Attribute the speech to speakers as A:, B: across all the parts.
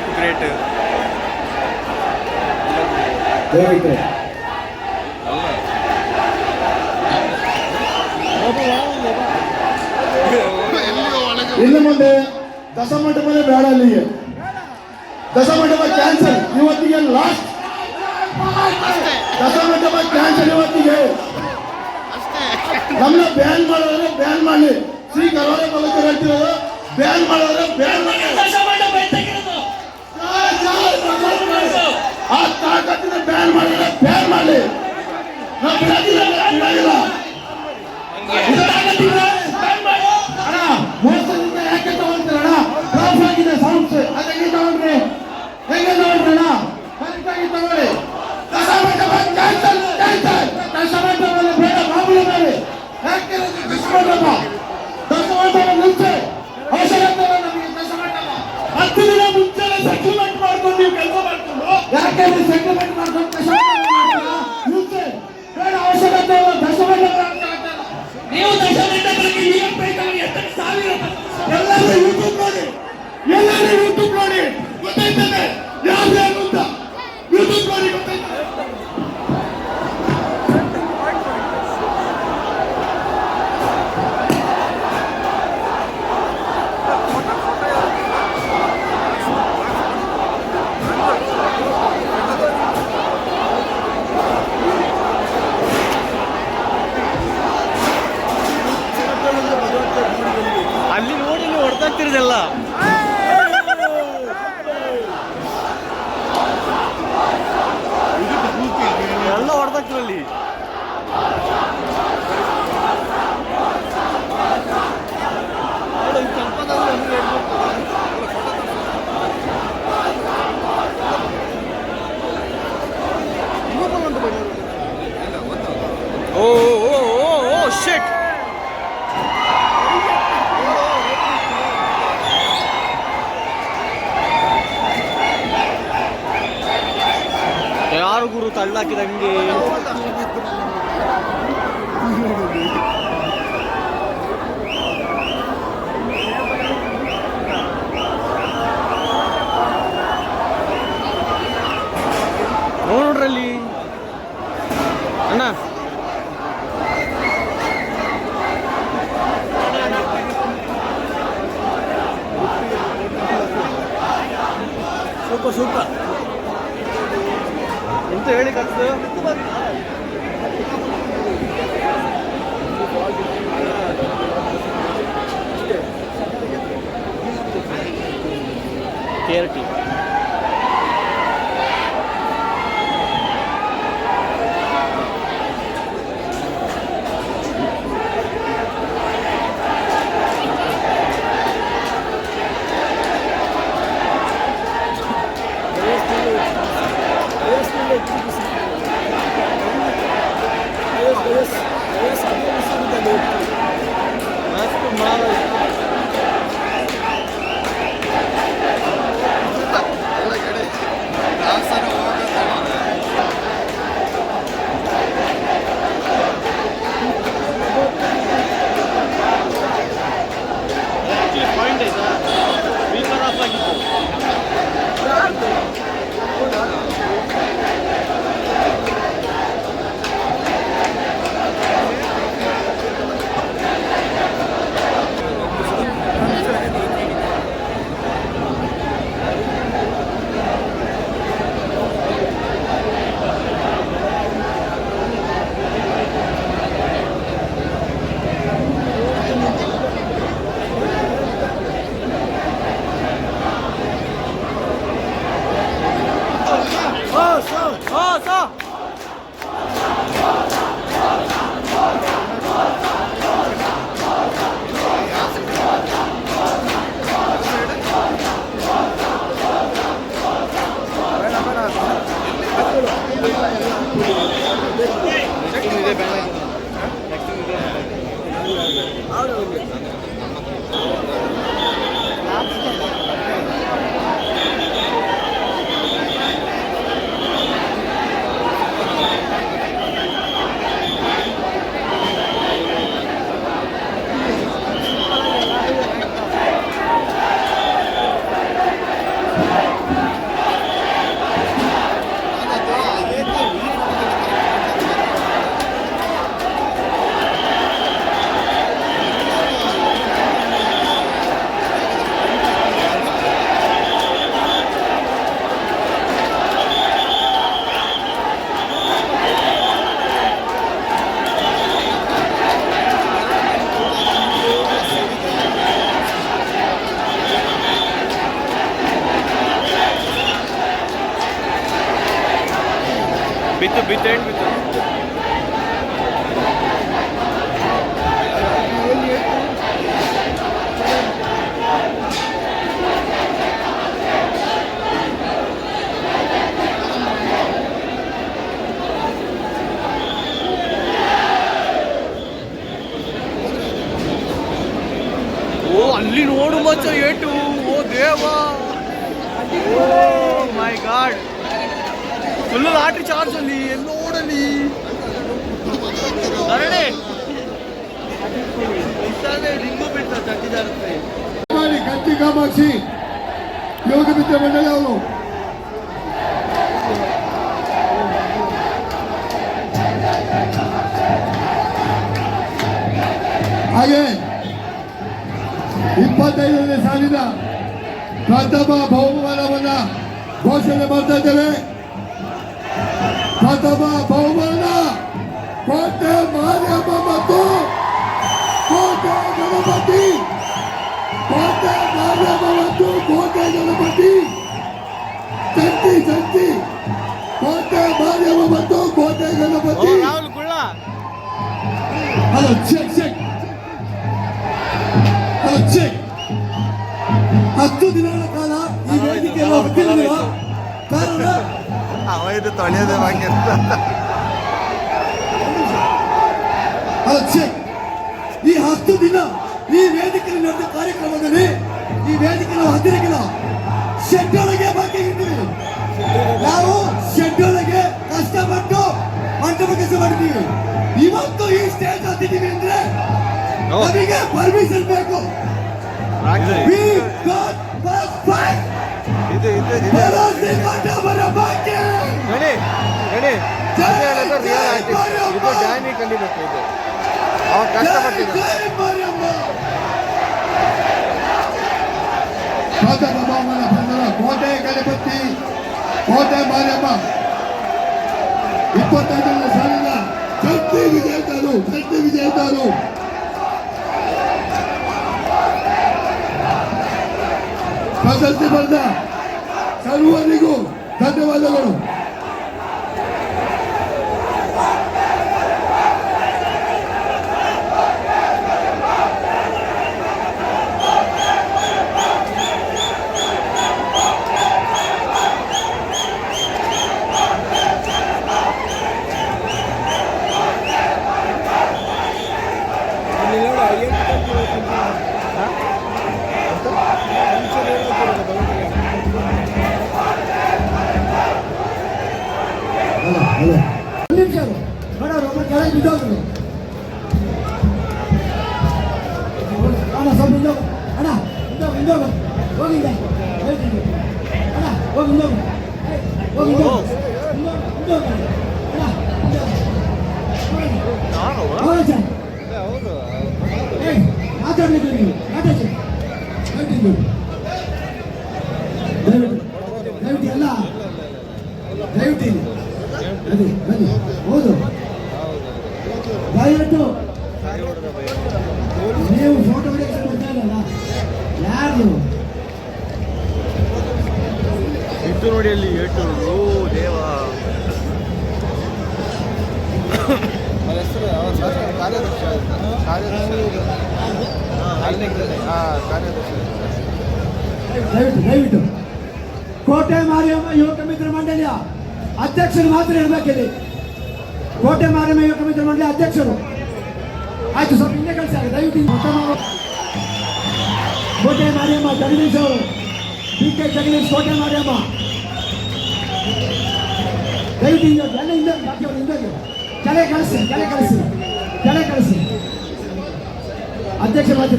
A: Chip great
B: ಇನ್ನು ಮುಂದೆ ದಸಮಂಟಪನೇ ಬೇಡ ಅಲ್ಲಿಗೆ ದಸಮಂಟಪ ಕ್ಯಾನ್ಸಲ್ ಇವತ್ತಿಗೆ ಲಾಸ್ಟ್ ದಸಮಂಟಪ ಕ್ಯಾನ್ಸಲ್ ಇವತ್ತಿಗೆ. ನಮ್ಮ ಬ್ಯಾನ್ ಮಾಡೋದ್ರೆ ಬ್ಯಾನ್ ಮಾಡಿ ಶ್ರೀ ಪವಿತ್ರ ಹೇಳ್ತಿರೋದು ಬ್ಯಾನ್ ಮಾಡೋದ್ರೆ ಬ್ಯಾನ್ ಮಾಡಿ ಆ ತಾಕತ್ತಿನ ಬ್ಯಾನ್ ಮಾಡಿದ್ರೆ ಬ್ಯಾನ್ ಮಾಡಿ. ನಾವು ಬಿಡೋದಿಲ್ಲ. ಅಣ್ಣ, ಮೋಸದಿಂದ ಯಾಕೆ ತಗೊಂತೀರಣ್ಣ ಡ್ರಾಪ್ ಆಗಿದೆ ಸೌಂಡ್ಸ್ ಅದಕ್ಕೆ ತಗೊಂಡ್ರಿ. ಹೆಂಗೆ ತಗೊಂಡ್ರಿ ಅಣ್ಣ? ತಗೊಳ್ಳಿ. ದಶಮಂಟಪ ಕ್ಯಾನ್ಸಲ್ ಕ್ಯಾನ್ಸಲ್ ಮೇಲೆ ಬೇಡ, ಮಾಮೂಲಿ ಮಾಡಿ ಯಾಕೆ ಇದು ದಶಮಂಟಪ ದಶಮಂಟಪ ಮುಂಚೆ ಹತ್ತು ದಿನ ಮುಂಚೆ ಸೆಟಲ್ಮೆಂಟ್ ಮಾಡ್ಕೊಂಡು ನೀವು ಕೆಲಸ ಯಾಕೆ ನೀವು ಸೆಟಲ್ಮೆಂಟ್ ಮಾಡ್ಕೊಂಡು ಅವಶ್ಯಕತೆ ಅಂತ ನೀವು ಸಾವಿರ ಎಲ್ಲರೂ ಯೂಟ್ಯೂಬ್ ನೋಡಿ ಎಲ್ಲರೂ ಯೂಟ್ಯೂಬ್ ನೋಡಿ ಗೊತ್ತಾಯ್ತದೆ ಯಾರು ಏನು ಅಂತ ಯೂಟ್ಯೂಬ್ ನೋಡಿ ಗೊತ್ತಾಯ್ತದೆ
A: ಅಲ್ಲಿ ಹೊಡೆದಾಗ್ತಿರೋದೆಲ್ಲ ಎಲ್ಲ ಹೊಡೆದಾಗ್ತಿರಲ್ಲಿ ತಳ್ಳಾಕಿದಂಗೆ. ನೋಡ್ರಲ್ಲಿ ಅಣ್ಣ. Super super. ಎಂತ ಹೇಳಿ ಕೇರ್ ಟೀ Mas que tomara. ಬಿತ್ತು ಬಿತ್ತು ಏನು ಬಿತ್ತು ಓ ಅಲ್ಲಿ ನೋಡು ಮಚ್ಚ ಏಟು ಓ ದೇವಾ oh my god
C: full lottery charge ಯೋಗ ಮಿತ್ರ ಮಂಡಳಿ ಅವರು ಹಾಗೆ ಇಪ್ಪತ್ತೈದನೇ ಸಾಲಿನ ಪ್ರಥಮ ಬಹುಮಾನವನ್ನ ಘೋಷಣೆ ಮಾಡ್ತಾ ಇದ್ದೇವೆ ಪ್ರಥಮ ಬಹುಮಾನ ಕೋಟೆ ಮಾರಿಯಮ್ಮ ಮತ್ತು ಕೋಟೆ ಗಣಪತಿ ಮತ್ತು ಕೋಟೆ ಗಣಪತಿ ಜಂಟಿ ಜಂಟಿ. ಕೋಟೆ ಮಾರಿಯಮ್ಮ ಮತ್ತು
A: Kote Ganapati
C: hello check check hello check ಹತ್ತು ದಿನಗಳ ಕಾಲ ಈ ವೇದಿಕೆಯನ್ನು ಹೊತ್ತಿರಲಿಲ್ಲ ಕಾರಣ
A: ಅವ ಇದು ತೊಳೆಯೋದೇ ಬಾಕಿ
C: ಹಲೋ ಚೆಕ್ ಈ ಹತ್ತು ದಿನ ಈ ವೇದಿಕೆಯಲ್ಲಿ ನಡೆದ ಕಾರ್ಯಕ್ರಮದಲ್ಲಿ ಈ ವೇದಿಕೆಯ ಹತ್ತಿರಕ್ಕಿಲ್ಲ ಶೆಡ್ ಒಳಗೆ ಬಾಕಿ ಇರ್ತೀವಿ ನಾವು ಶೆಡ್ ಒಳಗೆ ಕಷ್ಟಪಟ್ಟು ಮಂಟಪ ಕೆಲಸ ಮಾಡಿದ್ದೀವಿ. ಇವತ್ತು ಈ ಸ್ಟೇಜ್ ಹತ್ತಿದ್ದೀವಿ ಅಂದ್ರೆ ನಮಗೆ ಪರ್ಮಿಷನ್ ಬೇಕು.
A: ಕಷ್ಟಪಟ್ಟಿದ್ದಾರೆ. ಕಲಿಬೇಕು ಇದು
C: ಕೋಟೆ ಗಣಪತಿ ಕೋಟೆ ಮಾರಿಯಮ್ಮ ಇಪ್ಪತ್ತೈದನೇ ಸಾಲಿನ ಶಕ್ತಿ ವಿಜೇತರು ಶಕ್ತಿ ವಿಜೇತರು ಪ್ರಶಸ್ತಿ ಬಂದ ಸರ್ವರಿಗೂ ಧನ್ಯವಾದಗಳು. ಮಾತಾಡ್ಲಿಕ್ಕೆ ನೀವು ದಯವಿಟ್ಟು ಎಲ್ಲ. ದಯವಿಟ್ಟು. ಬನ್ನಿ. ಹೌದು. ದಯವಿಟ್ಟು. ನೀವು ಫೋಟೋ ಹೊಡೆಯಕ್ಕೆ ಬರ್ತಾ ಇಲ್ಲಲ್ಲ ಯಾರು?
A: ಇದ್ದು ನೋಡಿ ಅಲ್ಲಿ ಏಟು.
C: ದಯವಿಟ್ಟು ದಯವಿಟ್ಟು ಕೋಟೆ ಮಾರಿಯಮ್ಮ ಯುವಕ ಮಿತ್ರ ಮಂಡಳಿಯ ಅಧ್ಯಕ್ಷರು ಮಾತ್ರ ಇರಬೇಕಿಲ್ಲಿ ಕೋಟೆ ಮಾರಿಯಮ್ಮ ಯುವಕ ಮಿತ್ರ ಮಂಡಳಿ ಅಧ್ಯಕ್ಷರು ಆಯ್ತು ಸ್ವಲ್ಪ ಹಿಂದೆ ಕಳಿಸಿ ದಯವಿಟ್ಟು ಹಿಂದೆ ಮೊತ್ತ ಮಾಡು. ಕೋಟೆ ಮಾರಿಯಮ್ಮ ಜಗದೀಶ್ ಅವರು ಪಿ ಕೆ ಜಗದೀಶ್ ಕೋಟೆ ಮಾರಿಯಮ್ಮ ದಯವಿಟ್ಟು ಹಿಂದೆ ಹೋಗಿ. ಎಲ್ಲ ಹಿಂದೆ ಹೋಗಿ. ಬಾಕಿ ಅವ್ರು ಹಿಂದೆ ಹೋಗಿ. ಕೆಳಗೆ ಕಳಿಸಿ ಕೆಳಗೆ ಕಳಿಸಿ ಕೆಳಗೆ ಕಳಿಸಿ ಅಧ್ಯಕ್ಷ ಮಾತ್ರ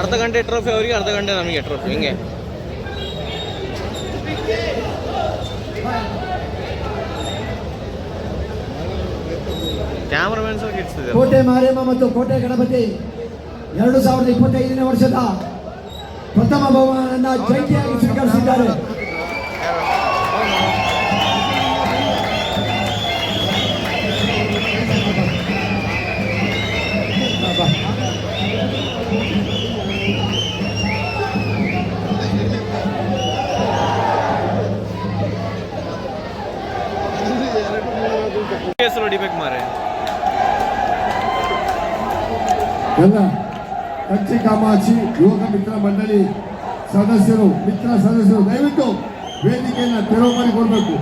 A: ಅರ್ಧ ಗಂಟೆ ಟ್ರೋಫಿ ಅವರಿಗೆ ಅರ್ಧ ಗಂಟೆ ನಮಗೆ ಟ್ರೋಫಿ ಹಿಂಗೆ. ಕ್ಯಾಮ್ರಾಮನ್ಸ್ ಇಡ್ತಿದ್ದಾರೆ
C: ಕೋಟೆ ಮಾರೇಮ್ಮ ಮತ್ತು ಕೋಟೆ ಗಣಪತಿ ಎರಡು ಸಾವಿರದ ಇಪ್ಪತ್ತೈದನೇ ವರ್ಷದ ಪ್ರಥಮ ಬಹುಮಾನ ಜಂಟಿಯಾಗಿ ಸ್ವೀಕರಿಸಿದ್ದಾರೆ.
A: ಹೆಸರು ಹೊಡಿಬೇಕು ಮಾರೆ.
C: ಎಲ್ಲ ಕಚ್ಚಿ ಕಾಮಾಚಿ ಯುವಕ ಮಿತ್ರ ಮಂಡಳಿ ಸದಸ್ಯರು, ಮಿತ್ರ ಸದಸ್ಯರು, ದಯವಿಟ್ಟು ವೇದಿಕೆಯನ್ನು ತೆರವು ಮಾಡಿಕೊಡ್ಬೇಕು.